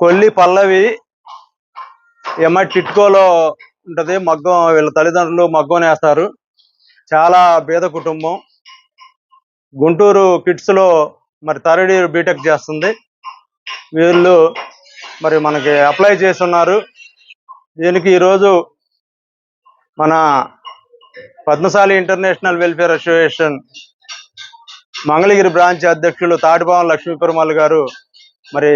కొల్లి పల్లవి ఎమ్మ టిట్కోలో ఉంటుంది మగ్గం వీళ్ళ తల్లిదండ్రులు మగ్గం వేస్తారు. చాలా పేద కుటుంబం. గుంటూరు కిడ్స్లో మరి థర్డ్ ఇయర్ బీటెక్ చేస్తుంది. వీళ్ళు మరి మనకి అప్లై చేస్తున్నారు దీనికి ఈరోజు మన Padmashali international welfare association Mangalagiri branch అధ్యక్షులు తాటిపావం లక్ష్మీ గారు మరి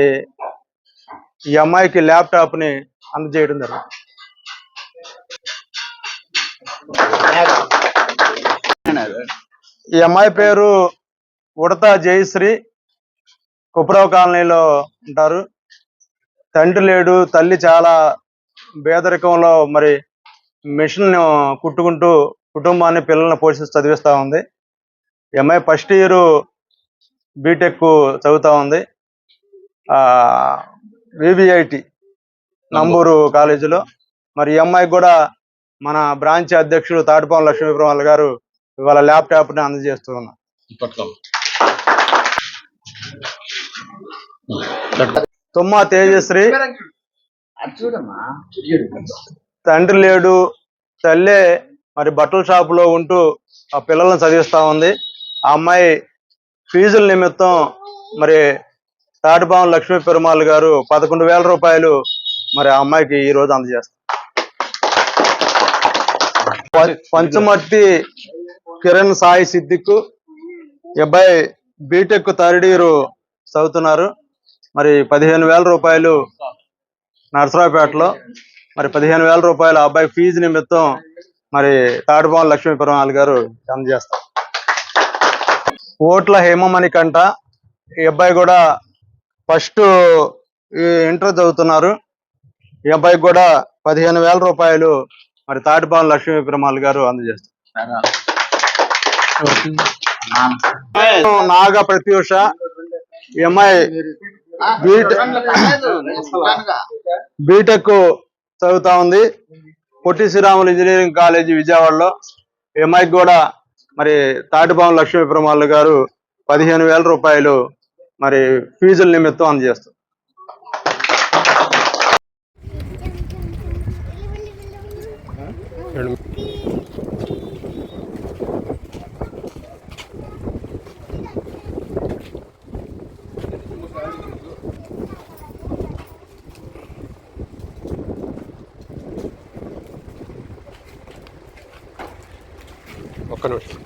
ఈ అమ్మాయికి ల్యాప్టాప్ని అందజేయడం జరిగింది. ఈ అమ్మాయి పేరు ఉడత జయశ్రీ. కుప్రవ కాలనీలో ఉంటారు. తండ్రి లేడు తల్లి చాలా పేదరికంలో మరి మిషన్ కుట్టుకుంటూ కుటుంబాన్ని పిల్లల్ని పోషిస్తూ చదివిస్తా ఉంది. ఈ అమ్మాయి ఫస్ట్ ఇయర్ బీటెక్ చదువుతా ఉంది. ఆ వివిఐటి నంబూరు కాలేజీలో. మరి ఈ అమ్మాయికి కూడా మన బ్రాంచ్ అధ్యక్షుడు తాటిపాం లక్ష్మీపురం గారు ఇవాళ ల్యాప్టాప్ని అందజేస్తూ ఉన్నారు తుమ్మా తేజశ్రీ. తండ్రి లేడు తల్లే మరి బట్టల షాప్లో ఉంటూ ఆ పిల్లల్ని చదివిస్తా ఉంది. ఆ అమ్మాయి ఫీజుల నిమిత్తం మరి తాటిపాం లక్ష్మీ పెరుమాల్ గారు పదకొండు వేల రూపాయలు మరి ఆ అమ్మాయికి ఈ రోజు అందజేస్తారు. ప- పంచమర్తి కిరణ్ సాయి సిద్దిక్ ఈ అబ్బాయి బీటెక్ థర్డ్ ఇయర్ చదువుతున్నారు. మరి పదిహేను వేల రూపాయలు నరసరావుపేటలో మరి పదిహేను వేల రూపాయలు అబ్బాయి ఫీజు నిమిత్తం మరి తాడుపాం లక్ష్మీ పెరుమాల్ గారు అందజేస్తారు. ఓట్ల హేమమణి కంట ఈ అబ్బాయి కూడా ఫస్ట్ ఇంటర్ చదువుతున్నారు. ఈ అబ్బాయికి కూడా పదిహేను వేల రూపాయలు మరి తాటిపాం లక్ష్మీ పెరుమాల్ గారు అందజేస్తారు. నాగ ప్రత్యూష ఈ అమ్మాయి బీటెక్ చదువుతా ఉంది. పొట్టి శ్రీరాములు ఇంజనీరింగ్ కాలేజీ విజయవాడలో. ఎంఐకి కూడా మరి తాటిపాం లక్ష్మీ పెరుమాళ్ళు గారు పదిహేను వేల రూపాయలు మరి ఫీజుల నిమిత్తం అందజేస్తారు ఒక్క నిమిషం.